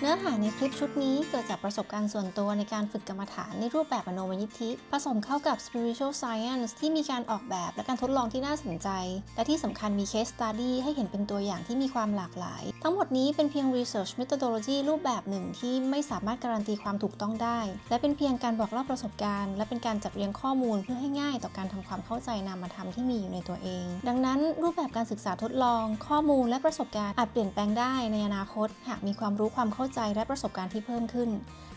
เนื้อหาในคลิปชุดนี้เกิดจากประสบการณ์ส่วนตัวในการฝึกกรรมฐานในรูปแบบมโนมยิทธิ ผสมเข้ากับ spiritual science ที่มีการออกแบบและการทดลองที่น่าสนใจ และที่สำคัญมี case study ให้เห็นเป็นตัวอย่างที่มีความหลากหลาย ทั้งหมดนี้เป็นเพียง research methodology รูปแบบหนึ่งที่ไม่สามารถการันตีความถูกต้องได้ และเป็นเพียงการบอกเล่าประสบการณ์ และเป็นการจัดเรียงข้อมูลเพื่อให้ง่ายต่อการทำความเข้าใจนามธรรมที่มีอยู่ในตัวเอง ดังนั้นรูปแบบการศึกษาทดลอง ข้อมูลและประสบการณ์อาจเปลี่ยนแปลงได้ในอนาคต หากมีความรู้ความเข้าใจและประสบการณ์ที่เพิ่มขึ้น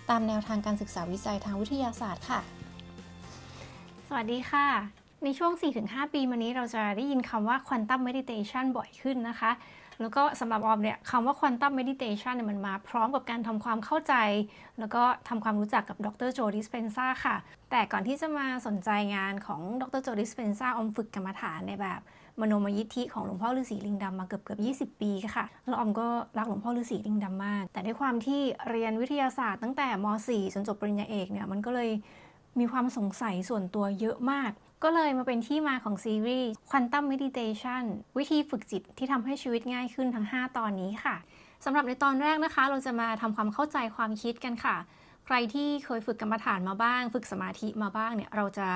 ตามแนวทางการศึกษาวิจัยทางวิทยาศาสตร์ค่ะ สวัสดีค่ะ ในช่วง 4-5 ปีมานี้เราจะได้ยินคำว่า Quantum Meditation บ่อยขึ้นนะคะ แล้วก็สำหรับออมเนี่ยคำว่า Quantum Meditation เนี่ยมันมาพร้อมกับการทำความเข้าใจ แล้วก็ทำความรู้จักกับดรโจดิสเพนซาค่ะ แต่ก่อนที่จะมาสนใจงานของดรโจดิสเพนซาออมฝึกกรรมฐานในแบบ มโนมยิทธิของหลวงพ่อฤาษีลิงดำมาเกือบเกือบ20 ปีค่ะ แล้วออมก็รักหลวงพ่อฤาษีลิงดำมาก แต่ด้วยความที่เรียนวิทยาศาสตร์ตั้งแต่ม .4 จนจบปริญญาเอกเนี่ยมันก็เลยมีความสงสัยส่วนตัวเยอะมาก ก็เลยมาเป็นที่มาของซีรีส์ Quantum Meditation วิธีฝึกจิตที่ทำให้ชีวิตง่ายขึ้นทั้ง 5 ตอนนี้ค่ะสำหรับในตอนแรกนะคะ เราจะมาทำความเข้าใจความคิดกันค่ะ ใครที่เคยฝึกกรรมฐานมาบ้าง ฝึกสมาธิมาบ้างเนี่ยเราจะ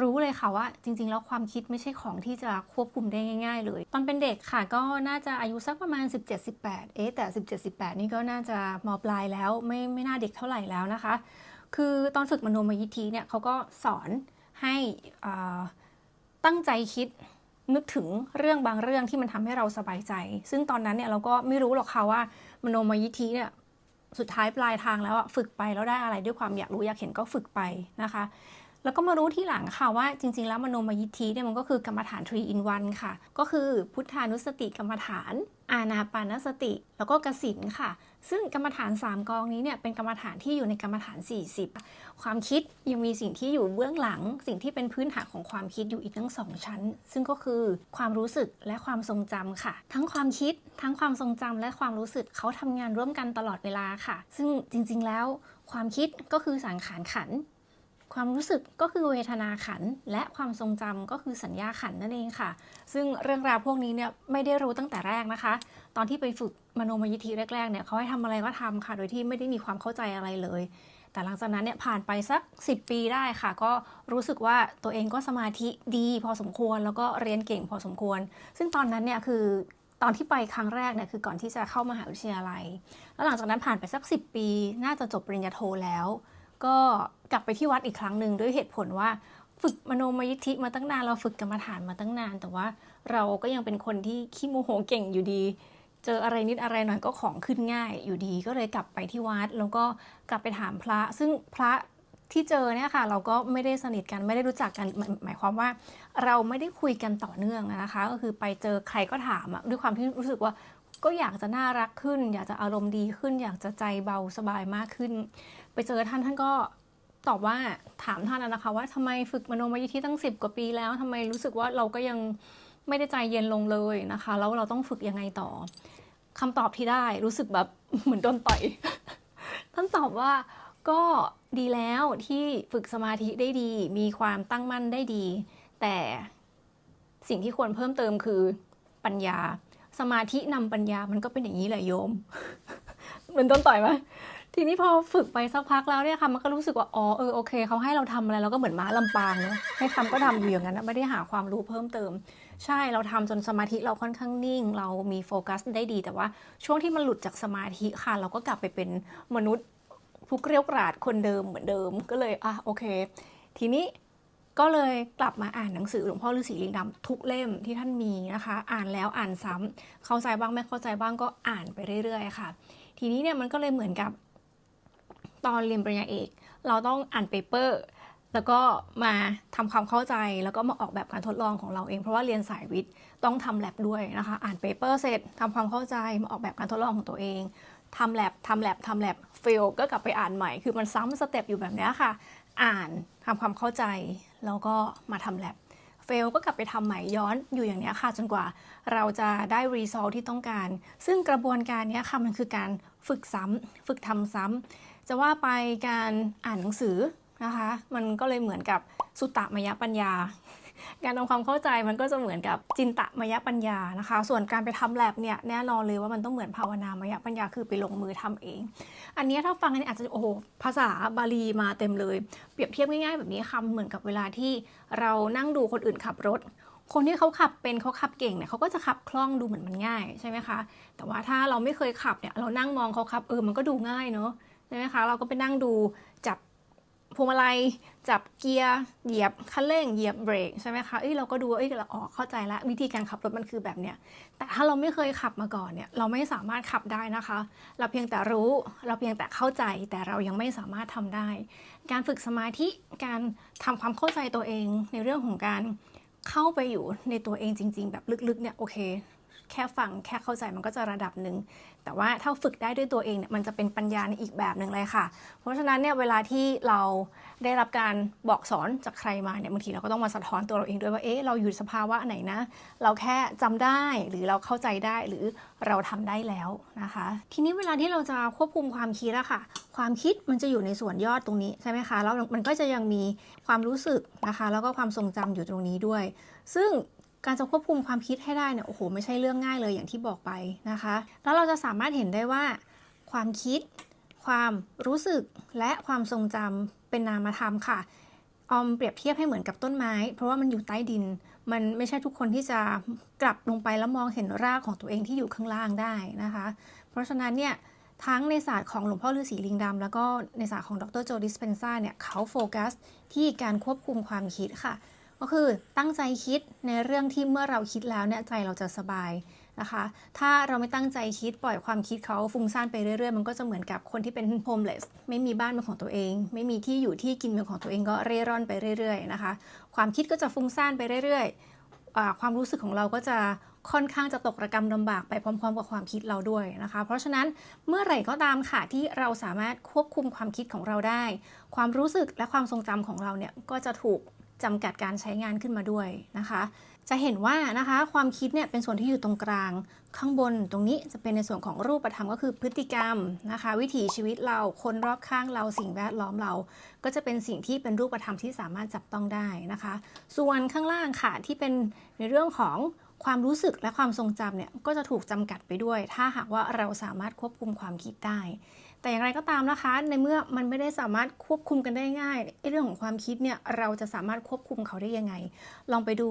รู้เลยค่ะว่าจริง ๆ แล้วความคิดไม่ใช่ของที่จะควบคุมได้ง่าย ๆ เลย ตอนเป็นเด็กค่ะก็น่าจะอายุสักประมาณ 17-18 เอ๊ะแต่ 17-18 นี่ก็น่าจะมปลายแล้วไม่ไม่น่าเด็กเท่าไหร่แล้วนะคะ คือตอนฝึกมโนมยิทธิเนี่ยเขาก็สอนให้ตั้งใจคิดนึกถึงเรื่องบางเรื่องที่มันทำให้เราสบายใจ ซึ่งตอนนั้นเนี่ยเราก็ไม่รู้หรอกค่ะว่ามโนมยิทธิเนี่ยสุดท้ายปลายทางแล้วอะฝึกไปแล้วได้อะไรด้วยความอยากรู้อยากเห็นก็ฝึกไปนะคะ แล้วก็มารู้ที่หลังค่ะว่าจริง ๆ แล้วมโนมยิทธิเนี่ยมันก็คือกรรมฐาน3 in 1ค่ะ ก็คือพุทธานุสติกรรมฐาน อานาปานสติ แล้วก็กสินค่ะ ซึ่งกรรมฐาน 3 กองนี้เนี่ยเป็นกรรมฐานที่อยู่ในกรรมฐาน 40 ความคิดยังมีสิ่งที่อยู่เบื้องหลัง สิ่งที่เป็นพื้นฐานของความคิดอยู่อีกทั้งสองชั้น ซึ่งก็คือความรู้สึกและความทรงจำค่ะ ทั้งความคิด ทั้งความทรงจำและความรู้สึกเขาทำงานร่วมกันตลอดเวลาค่ะ ซึ่งจริง ๆ แล้วความคิดก็คือสังขารขัน ความรู้สึกก็คือเวทนาขัน และความทรงจำก็คือสัญญาขันนั่นเองค่ะ ซึ่งเรื่องราวพวกนี้เนี่ยไม่ได้รู้ตั้งแต่แรกนะคะ ตอนที่ไปฝึกมโนมยิทธิแรกๆเนี่ยเขาให้ทำอะไรก็ทำค่ะ โดยที่ไม่ได้มีความเข้าใจอะไรเลย แต่หลังจากนั้นเนี่ยผ่านไปสัก 10 ปีได้ค่ะ ก็รู้สึกว่าตัวเองก็สมาธิดีพอสมควรแล้วก็เรียนเก่งพอสมควร ซึ่งตอนนั้นเนี่ยคือตอนที่ไปครั้งแรกเนี่ยคือก่อนที่จะเข้ามหาวิทยาลัย แล้วหลังจากนั้นผ่านไปสัก 10 ปี น่าจะจบปริญญาโทแล้ว ก็ กลับไปที่วัดอีกครั้งหนึ่งด้วยเหตุผลว่าฝึกมโนมยิทธิมาตั้งนานเราฝึกกรรมฐานมาตั้งนาน แต่ว่าเราก็ยังเป็นคนที่ขี้โมโหเก่งอยู่ดี เจออะไรนิดอะไรหน่อยก็ของขึ้นง่ายอยู่ดีก็เลยกลับไปที่วัด แล้วก็กลับไปถามพระ ซึ่งพระที่เจอเนี่ยค่ะ เราก็ไม่ได้สนิทกันไม่ได้รู้จักกันหมายหมายความว่า เราไม่ได้คุยกันต่อเนื่องนะคะ ก็คือไปเจอใครก็ถามอะด้วยความที่รู้สึกว่าก็อยากจะน่ารักขึ้น อยากจะอารมณ์ดีขึ้น อยากจะใจเบาสบายมากขึ้น ไปเจอท่านท่านก็ ตอบว่าถามท่านนะคะว่าทำไมฝึกมโนมยิทธิตั้ง 10 กว่าปีแล้วทำไมรู้สึกว่าเราก็ยังไม่ได้ใจเย็นลงเลยนะคะ แล้วเราต้องฝึกยังไงต่อคำตอบที่ได้รู้สึกแบบเหมือนโดนต่อยท่านตอบว่าก็ดีแล้วที่ฝึกสมาธิได้ดี มีความตั้งมั่นได้ดี แต่สิ่งที่ควรเพิ่มเติมคือปัญญา สมาธินำปัญญามันก็เป็นอย่างนี้แหละโยม เหมือนโดนต่อยไหม ทีนี้พอฝึกไปสักพักแล้วเนี่ยค่ะมันก็รู้สึกว่าอ๋อเออโอเคเขาให้เราทำอะไรเราก็เหมือนม้าลำปางเนาะให้ทำก็ทำอยู่อย่างนั้นนะไม่ได้หาความรู้เพิ่มเติม ใช่เราทำจนสมาธิเราค่อนข้างนิ่ง เรามีโฟกัสได้ดี แต่ว่าช่วงที่มันหลุดจากสมาธิค่ะ เราก็กลับไปเป็นมนุษย์ผู้เกรียวกราดคนเดิมเหมือนเดิมก็เลยอะโอเค ทีนี้ก็เลยกลับมาอ่านหนังสือหลวงพ่อฤาษีลิงดำทุกเล่มที่ท่านมีนะคะ อ่านแล้วอ่านซ้ำเข้าใจบ้างไม่เข้าใจบ้างก็อ่านไปเรื่อยๆ ค่ะ ทีนี้เนี่ยมันก็เลยเหมือนกับ ตอนเรียนปริญญาเอก เราต้องอ่านเปเปอร์แล้วก็มาทำความเข้าใจแล้วก็มาออกแบบการทดลองของเราเอง เพราะว่าเรียนสายวิทย์ต้องทำแลบด้วยนะคะ อ่านเปเปอร์เสร็จทำความเข้าใจมาออกแบบการทดลองของตัวเองทำแลบทำแลบทำแลบเฟลก็กลับไปอ่านใหม่ คือมันซ้ำสเต็ปอยู่แบบนี้ค่ะ อ่านทำความเข้าใจ แล้วก็มาทำแลบเฟลก็กลับไปทำใหม่ย้อนอยู่อย่างนี้ค่ะ จนกว่าเราจะได้รีซอลที่ต้องการ ซึ่งกระบวนการนี้ค่ะมันคือการฝึกซ้ำฝึกทำซ้ำ จะว่าไปการอ่านหนังสือนะคะ มันก็เลยเหมือนกับสุตตมยปัญญา การทำความเข้าใจมันก็จะเหมือนกับจินตมยปัญญานะคะ ส่วนการไปทำแลบเนี่ยแน่นอนเลยว่ามันต้องเหมือนภาวนามยปัญญาคือไปลงมือทำเอง อันนี้ถ้าฟังอันนี้อาจจะโอ้โหภาษาบาลีมาเต็มเลย เปรียบเทียบง่ายๆแบบนี้คำเหมือนกับเวลาที่เรานั่งดูคนอื่นขับรถคนที่เขาขับเป็นเขาขับเก่งเนี่ยเขาก็จะขับคล่องดูเหมือนมันง่ายใช่ไหมคะ แต่ว่าถ้าเราไม่เคยขับเนี่ยเรานั่งมองเขาขับเออมันก็ดูง่ายเนอะ ใช่ไหมคะ เราก็ไปนั่งดูจับพวงมาลัยจับเกียร์เหยียบคันเร่งเหยียบเบรกใช่ไหมคะเอ้ยเราก็ดูเอ้ยเราอ๋อเข้าใจละวิธีการขับรถมันคือแบบเนี้ยแต่ถ้าเราไม่เคยขับมาก่อนเนี่ยเราไม่สามารถขับได้นะคะ เราเพียงแต่รู้ เราเพียงแต่เข้าใจ แต่เรายังไม่สามารถทำได้ การฝึกสมาธิการทำความเข้าใจตัวเองในเรื่องของการเข้าไปอยู่ในตัวเองจริง ๆ แบบลึกๆเนี่ยโอเค แค่ฟังแค่เข้าใจมันก็จะระดับหนึ่ง แต่ว่าถ้าฝึกได้ด้วยตัวเองเนี่ยมันจะเป็นปัญญาในอีกแบบหนึ่งเลยค่ะ เพราะฉะนั้นเนี่ยเวลาที่เราได้รับการบอกสอนจากใครมาเนี่ยบางทีเราก็ต้องมาสะท้อนตัวเราเองด้วยว่าเอ๊ะเราอยู่สภาวะไหนนะ เราแค่จำได้หรือเราเข้าใจได้หรือเราทำได้แล้วนะคะ ทีนี้เวลาที่เราจะควบคุมความคิดอะค่ะ ความคิดมันจะอยู่ในส่วนยอดตรงนี้ใช่ไหมคะแล้วมันก็จะยังมีความรู้สึกนะคะ แล้วก็ความทรงจำอยู่ตรงนี้ด้วย ซึ่ง การจะควบคุมความคิดให้ได้เนี่ยโอ้โหไม่ใช่เรื่องง่ายเลยอย่างที่บอกไปนะคะ แล้วเราจะสามารถเห็นได้ว่า ความคิด ความรู้สึกและความทรงจำเป็นนามธรรมค่ะออมเปรียบเทียบให้เหมือนกับต้นไม้ เพราะว่ามันอยู่ใต้ดิน มันไม่ใช่ทุกคนที่จะกลับลงไปแล้วมองเห็นรากของตัวเองที่อยู่ข้างล่างได้นะคะ เพราะฉะนั้นเนี่ยทั้งในศาสตร์ของหลวงพ่อฤาษีลิงดำแล้วก็ในศาสตร์ของดรโจดิสเพนซ่าเนี่ยเขาโฟกัสที่การควบคุมความคิดค่ะ ก็คือตั้งใจคิดในเรื่องที่เมื่อเราคิดแล้วเนี่ยใจเราจะสบายนะคะ ถ้าเราไม่ตั้งใจคิดปล่อยความคิดเขาฟุ้งซ่านไปเรื่อยๆ มันก็จะเหมือนกับคนที่เป็นโฮมเลสไม่มีบ้านเป็นของตัวเอง ไม่มีที่อยู่ที่กินเป็นของตัวเองก็เร่ร่อนไปเรื่อยๆนะคะ ความคิดก็จะฟุ้งซ่านไปเรื่อยๆ ความรู้สึกของเราก็จะค่อนข้างจะตกระกำลำบากไปพร้อม ๆ กับความคิดเราด้วยนะคะ เพราะฉะนั้นเมื่อไหร่ก็ตามค่ะที่เราสามารถควบคุมความคิดของเราได้ ความรู้สึกและความทรงจำของเราเนี่ยก็จะถูก จำกัดการใช้งานขึ้นมาด้วยนะคะ จะเห็นว่านะคะความคิดเนี่ยเป็นส่วนที่อยู่ตรงกลาง ข้างบนตรงนี้จะเป็นในส่วนของรูปธรรมก็คือพฤติกรรมนะคะ วิถีชีวิตเราคนรอบข้างเราสิ่งแวดล้อมเรา ก็จะเป็นสิ่งที่เป็นรูปธรรมที่สามารถจับต้องได้นะคะ ส่วนข้างล่างค่ะที่เป็นในเรื่องของความรู้สึกและความทรงจำเนี่ยก็จะถูกจำกัดไปด้วย ถ้าหากว่าเราสามารถควบคุมความคิดได้ แต่อย่างไรก็ตามนะคะ ในเมื่อมันไม่ได้สามารถควบคุมกันได้ง่ายไอ้เรื่องของความคิดเนี่ยเราจะสามารถควบคุมเขาได้ยังไง ลองไปดู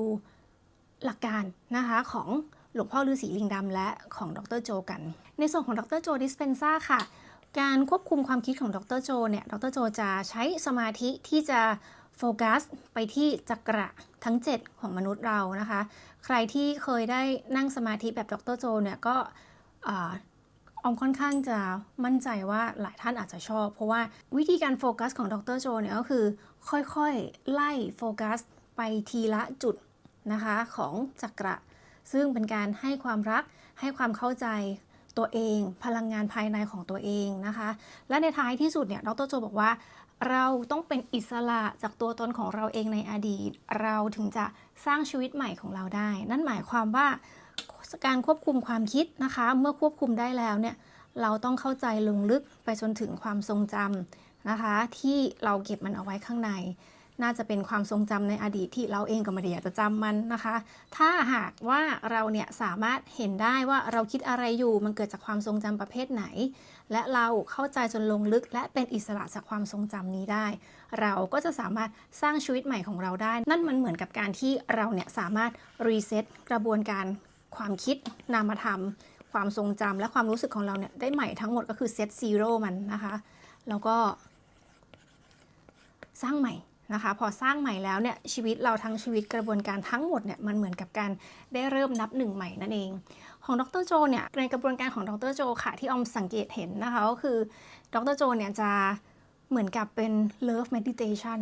หลักการนะคะของหลวงพ่อฤาษีลิงดำและของดรโจกัน ในส่วนของดรโจดิสเพนซ่าค่ะ การควบคุมความคิดของดรโจเนี่ยดรโจจะใช้สมาธิที่จะโฟกัสไปที่จักระทั้ง 7 ของมนุษย์เรานะคะ ใครที่เคยได้นั่งสมาธิแบบดรโจเนี่ยก็ ออมค่อนข้างจะมั่นใจว่าหลายท่านอาจจะชอบ เพราะว่าวิธีการโฟกัสของดรโจเนี่ยก็คือ ค่อยๆ ไล่โฟกัสไปทีละจุดนะคะของจักระ ซึ่งเป็นการให้ความรักให้ความเข้าใจตัวเอง พลังงานภายในของตัวเองนะคะ และในท้ายที่สุดเนี่ยดรโจบอกว่า เราต้องเป็นอิสระจากตัวตนของเราเองในอดีต เราถึงจะสร้างชีวิตใหม่ของเราได้ นั่นหมายความว่า การควบคุมความคิดนะคะ เมื่อควบคุมได้แล้วเนี่ยเราต้องเข้าใจลงลึกไปจนถึงความทรงจำนะคะ ที่เราเก็บมันเอาไว้ข้างใน น่าจะเป็นความทรงจำในอดีตที่เราเองก็ไม่ได้อยากจะจำมันนะคะ ถ้าหากว่าเราเนี่ยสามารถเห็นได้ว่าเราคิดอะไรอยู่มันเกิดจากความทรงจำประเภทไหน และเราเข้าใจจนลงลึก และเป็นอิสระจากความทรงจำนี้ได้ เราก็จะสามารถสร้างชีวิตใหม่ของเราได้ นั่นมันเหมือนกับการที่เราเนี่ยสามารถรีเซ็ตกระบวนการ ความคิดนามธรรม ความทรงจำและความรู้สึกของเราเนี่ยได้ใหม่ทั้งหมดก็คือเซตซีโร่มันนะคะ แล้วก็ สร้างใหม่นะคะ พอสร้างใหม่แล้วเนี่ยชีวิตเราทั้งชีวิตกระบวนการทั้งหมดเนี่ยมันเหมือนกับการได้เริ่มนับหนึ่งใหม่นั่นเอง ของดรโจเนี่ยในกระบวนการของดรโจค่ะที่ออมสังเกตเห็นนะคะก็คือดรโจเนี่ยจะเหมือนกับเป็น love meditation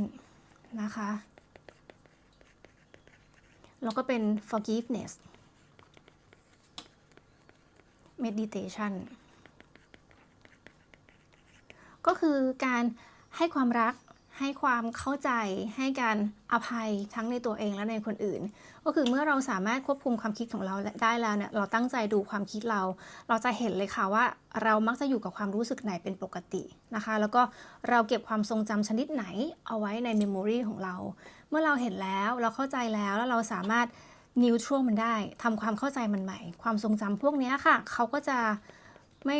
นะคะ แล้วก็เป็น forgiveness meditation ก็คือการให้ความรักให้ความเข้าใจให้การอภัยทั้งในตัวเองและในคนอื่น ก็คือเมื่อเราสามารถควบคุมความคิดของเราได้แล้วเนี่ยเราตั้งใจดูความคิดเรา เราจะเห็นเลยค่ะว่า เรามักจะอยู่กับความรู้สึกไหนเป็นปกตินะคะ แล้วก็เราเก็บความทรงจำชนิดไหนเอาไว้ในเมมโมรีของเรา เมื่อเราเห็นแล้วเราเข้าใจแล้วแล้วเราสามารถ นิวทรัลมันได้ทำความเข้าใจมันใหม่ ความทรงจำพวกนี้ค่ะ เขาก็จะไม่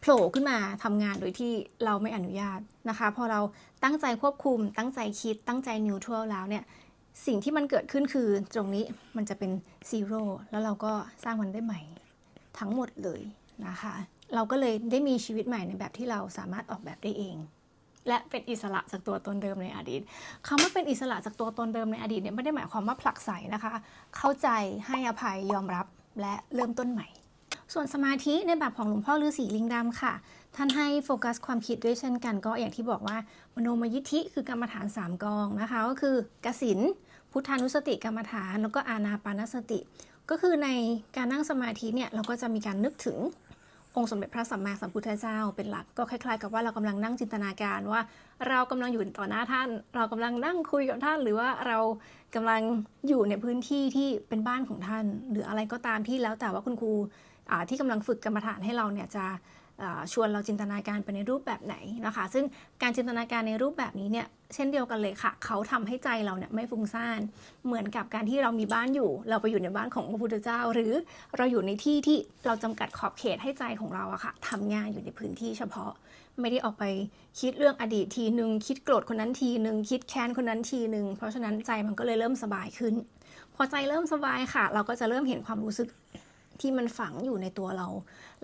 โผล่ขึ้นมาทำงานโดยที่เราไม่อนุญาตนะคะ พอเราตั้งใจควบคุม ตั้งใจคิด ตั้งใจนิวทรัลแล้วเนี่ย สิ่งที่มันเกิดขึ้นคือตรงนี้มันจะเป็นซีโร่แล้วเราก็สร้างมันได้ใหม่ทั้งหมดเลยนะคะ เราก็เลยได้มีชีวิตใหม่ในแบบที่เราสามารถออกแบบได้เอง และเป็นอิสระจากตัวตนเดิมในอดีตคำว่าเป็นอิสระจากตัวตนเดิมในอดีตเนี่ยไม่ได้หมายความว่าผลักไสนะคะ เข้าใจให้อภัยยอมรับและเริ่มต้นใหม่ ส่วนสมาธิในแบบของหลวงพ่อฤาษีลิงดำค่ะ ท่านให้โฟกัสความคิดด้วยเช่นกันก็อย่างที่บอกว่ามโนมยิทธิคือกรรมฐาน 3 กองนะคะ ก็คือกสินพุทธานุสติกรรมฐาน แล้วก็อานาปานสติ ก็คือในการนั่งสมาธิเนี่ยเราก็จะมีการนึกถึง องค์สมเด็จพระสัมมาสัมพุทธเจ้าเป็นหลักก็คล้ายๆ กับว่าเรากำลังนั่งจินตนาการว่า เรากำลังอยู่ต่อหน้าท่าน เรากำลังนั่งคุยกับท่าน หรือว่าเรากำลังอยู่ในพื้นที่ที่เป็นบ้านของท่าน หรืออะไรก็ตามที่แล้วแต่ว่าคุณครูที่กำลังฝึกกรรมฐานให้เราเนี่ยจะ ชวนเราจินตนาการไปในรูปแบบไหนนะคะ ซึ่งการจินตนาการในรูปแบบนี้เนี่ยเช่นเดียวกันเลยค่ะ เขาทำให้ใจเราเนี่ยไม่ฟุ้งซ่าน เหมือนกับการที่เรามีบ้านอยู่ เราไปอยู่ในบ้านของพระพุทธเจ้า หรือเราอยู่ในที่ที่เราจำกัดขอบเขตให้ใจของเราอะค่ะทำงานอยู่ในพื้นที่เฉพาะ ไม่ได้ออกไปคิดเรื่องอดีตทีหนึ่งคิดโกรธคนนั้นทีหนึ่งคิดแค้นคนนั้นทีหนึ่งเพราะฉะนั้นใจมันก็เลยเริ่มสบายขึ้น พอใจเริ่มสบายค่ะ เราก็จะเริ่มเห็นความรู้สึก ที่มันฝังอยู่ในตัวเรา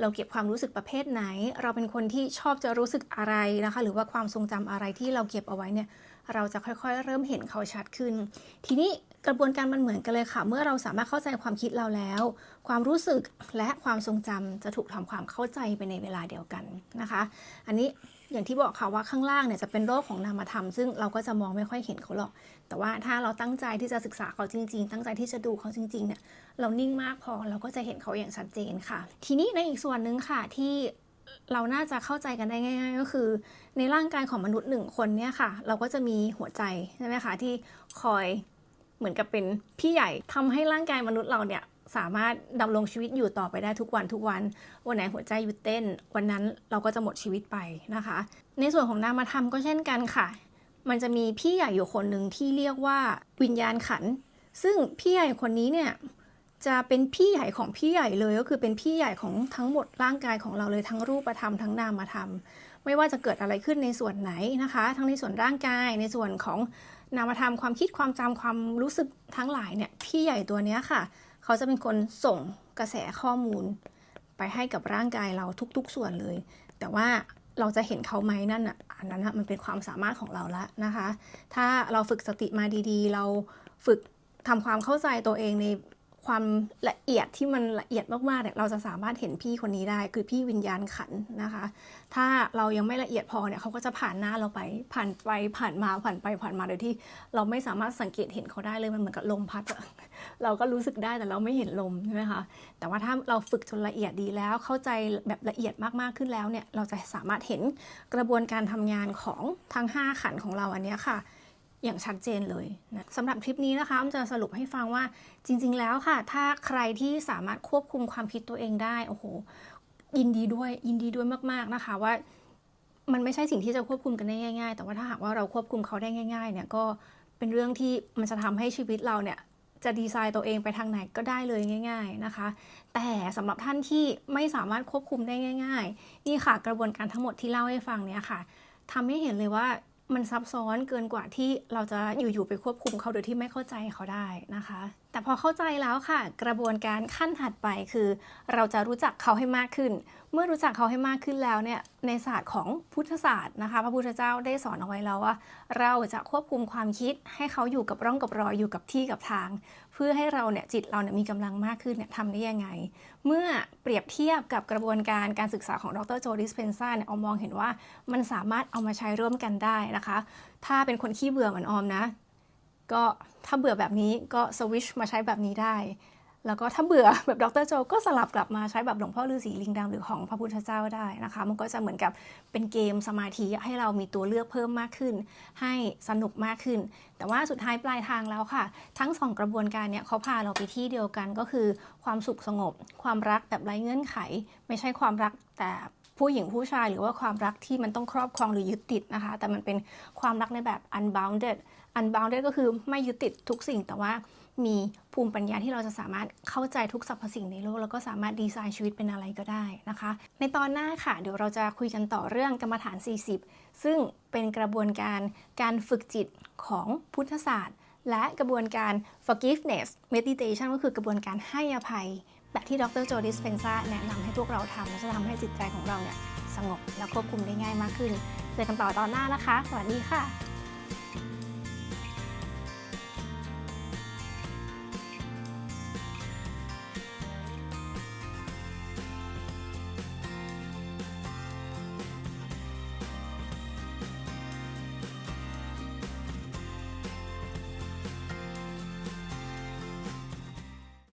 เราเก็บความรู้สึกประเภทไหน เราเป็นคนที่ชอบจะรู้สึกอะไรนะคะ หรือว่าความทรงจำอะไรที่เราเก็บเอาไว้เนี่ย เราจะค่อยๆ เริ่มเห็นเขาชัดขึ้น ทีนี้กระบวนการมันเหมือนกันเลยค่ะ เมื่อเราสามารถเข้าใจความคิดเราแล้ว ความรู้สึกและความทรงจำจะถูกทำความเข้าใจไปในเวลาเดียวกันนะคะ อันนี้อย่างที่บอกค่ะว่าข้างล่างเนี่ยจะเป็นโลกของนามธรรม ซึ่งเราก็จะมองไม่ค่อยเห็นเขาหรอก แต่ว่าถ้าเราตั้งใจที่จะศึกษาเขาจริง ๆ ตั้งใจที่จะดูเขาจริงๆเนี่ยเรานิ่งมากพอเราก็จะเห็นเขาอย่างชัดเจนค่ะ ทีนี้ในอีกส่วนหนึ่งค่ะที่ เราน่าจะเข้าใจกันได้ง่าย ๆ ก็คือ ในร่างกายของมนุษย์หนึ่งคนเนี่ยค่ะ เราก็จะมีหัวใจใช่ไหมคะที่คอยเหมือนกับเป็นพี่ใหญ่ทำให้ร่างกายมนุษย์เราเนี่ยสามารถดำรงชีวิตอยู่ต่อไปได้ทุกวันทุกวัน วันไหนหัวใจหยุดเต้น วันนั้นเราก็จะหมดชีวิตไปนะคะ ในส่วนของนามธรรมก็เช่นกันค่ะ มันจะมีพี่ใหญ่อยู่คนหนึ่งที่เรียกว่าวิญญาณขัน ซึ่งพี่ใหญ่คนนี้เนี่ย จะเป็นพี่ใหญ่ของพี่ใหญ่เลยก็คือเป็นพี่ใหญ่ของทั้งหมดร่างกายของเราเลยทั้งรูปธรรมทั้งนามธรรมไม่ว่าจะเกิดอะไรขึ้นในส่วนไหนนะคะ ทั้งในส่วนร่างกายในส่วนของนามธรรมความคิดความจำความรู้สึกทั้งหลายเนี่ยพี่ใหญ่ตัวเนี้ยค่ะ เขาจะเป็นคนส่งกระแสข้อมูล ไปให้กับร่างกายเราทุกๆส่วนเลย แต่ว่าเราจะเห็นเขาไหมนั่นอะอันนั้นอะมันเป็นความสามารถของเราละนะคะ ถ้าเราฝึกสติมาดีๆ เราฝึกทำความเข้าใจตัวเองใน ความละเอียดที่มันละเอียดมากๆเนี่ยเราจะสามารถเห็นพี่คนนี้ได้ คือพี่วิญญาณขันนะคะ ถ้าเรายังไม่ละเอียดพอเนี่ยเขาก็จะผ่านหน้าเราไปผ่านไปผ่านมาผ่านไปผ่านมาโดยที่เราไม่สามารถสังเกตเห็นเขาได้เลยมันเหมือนกับลมพัดเราก็รู้สึกได้แต่เราไม่เห็นลมใช่ไหมคะแต่ว่าถ้าเราฝึกจนละเอียดดีแล้วเข้าใจแบบละเอียดมากๆขึ้นแล้วเนี่ยเราจะสามารถเห็นกระบวนการทำงานของทั้ง 5 ขันของเราอันนี้ค่ะ อย่างชัดเจนเลยนะสำหรับคลิปนี้นะคะอ้อมจะสรุปให้ฟังว่าจริง ๆ แล้วค่ะ ถ้าใครที่สามารถควบคุมความคิดตัวเองได้โอ้โหยินดีด้วยยินดีด้วยมากๆนะคะว่ามันไม่ใช่สิ่งที่จะควบคุมกันได้ง่าย ๆ แต่ว่าถ้าหากว่าเราควบคุมเขาได้ง่าย ๆ เนี่ยก็เป็นเรื่องที่มันจะทำให้ชีวิตเราเนี่ยจะดีไซน์ตัวเองไปทางไหนก็ได้เลยง่าย ๆนะคะ แต่สำหรับท่านที่ไม่สามารถควบคุมได้ง่าย ๆ นี่ค่ะกระบวนการทั้งหมดที่เล่าให้ฟังเนี่ยค่ะทำให้เห็นเลยว่า มันซับซ้อนเกินกว่าที่เราจะอยู่ๆไปควบคุมเขาโดยที่ไม่เข้าใจเขาได้นะคะ แต่พอเข้าใจแล้วค่ะ กระบวนการขั้นถัดไปคือ เราจะรู้จักเขาให้มากขึ้น เมื่อรู้จักเขาให้มากขึ้นแล้วเนี่ยในศาสตร์ของพุทธศาสตร์นะคะ พระพุทธเจ้าได้สอนเอาไว้แล้วว่า เราจะควบคุมความคิดให้เขาอยู่กับร่องกับรอยอยู่กับที่กับทาง เพื่อให้เราเนี่ยจิตเราเนี่ยมีกำลังมากขึ้นเนี่ยทำได้ยังไง เมื่อเปรียบเทียบกับกระบวนการการศึกษาของดรโจดิสเพนซ่าเนี่ยออมมองเห็นว่ามันสามารถเอามาใช้ร่วมกันได้นะคะ ถ้าเป็นคนขี้เบื่อเหมือนออมนะ ก็ถ้าเบื่อแบบนี้ก็สวิชมาใช้แบบนี้ได้ แล้วก็ถ้าเบื่อแบบดรโจก็สลับกลับมาใช้แบบหลวงพ่อฤาษีลิงดำหรือของพระพุทธเจ้าได้นะคะ มันก็จะเหมือนกับเป็นเกมสมาธิให้เรามีตัวเลือกเพิ่มมากขึ้น ให้สนุกมากขึ้น แต่ว่าสุดท้ายปลายทางแล้วค่ะ ทั้งสองกระบวนการเนี่ยเขาพาเราไปที่เดียวกันก็คือ ความสุขสงบ ความรักแบบไร้เงื่อนไข ไม่ใช่ความรักแต่ ผู้หญิงผู้ชายหรือว่าความรักที่มันต้องครอบครองหรือยึดติดนะคะ แต่มันเป็นความรักในแบบ unbounded unbounded ก็คือไม่ยึดติดทุกสิ่งแต่ว่ามีภูมิปัญญาที่เราจะสามารถเข้าใจทุกสรรพสิ่งในโลก แล้วก็สามารถดีไซน์ชีวิตเป็นอะไรก็ได้นะคะ ในตอนหน้าค่ะ เดี๋ยวเราจะคุยกันต่อเรื่องกรรมฐาน 40 ซึ่งเป็นกระบวนการการฝึกจิตของพุทธศาสตร์ และกระบวนการ forgiveness meditation ก็คือกระบวนการให้อภัย แบบที่ดรโจดิสเพนซาแนะนำให้พวกเราทำจะทำให้จิตใจของเราเนี่ยสงบและควบคุมได้ง่ายมากขึ้น เจอกันต่อตอนหน้านะคะ สวัสดีค่ะ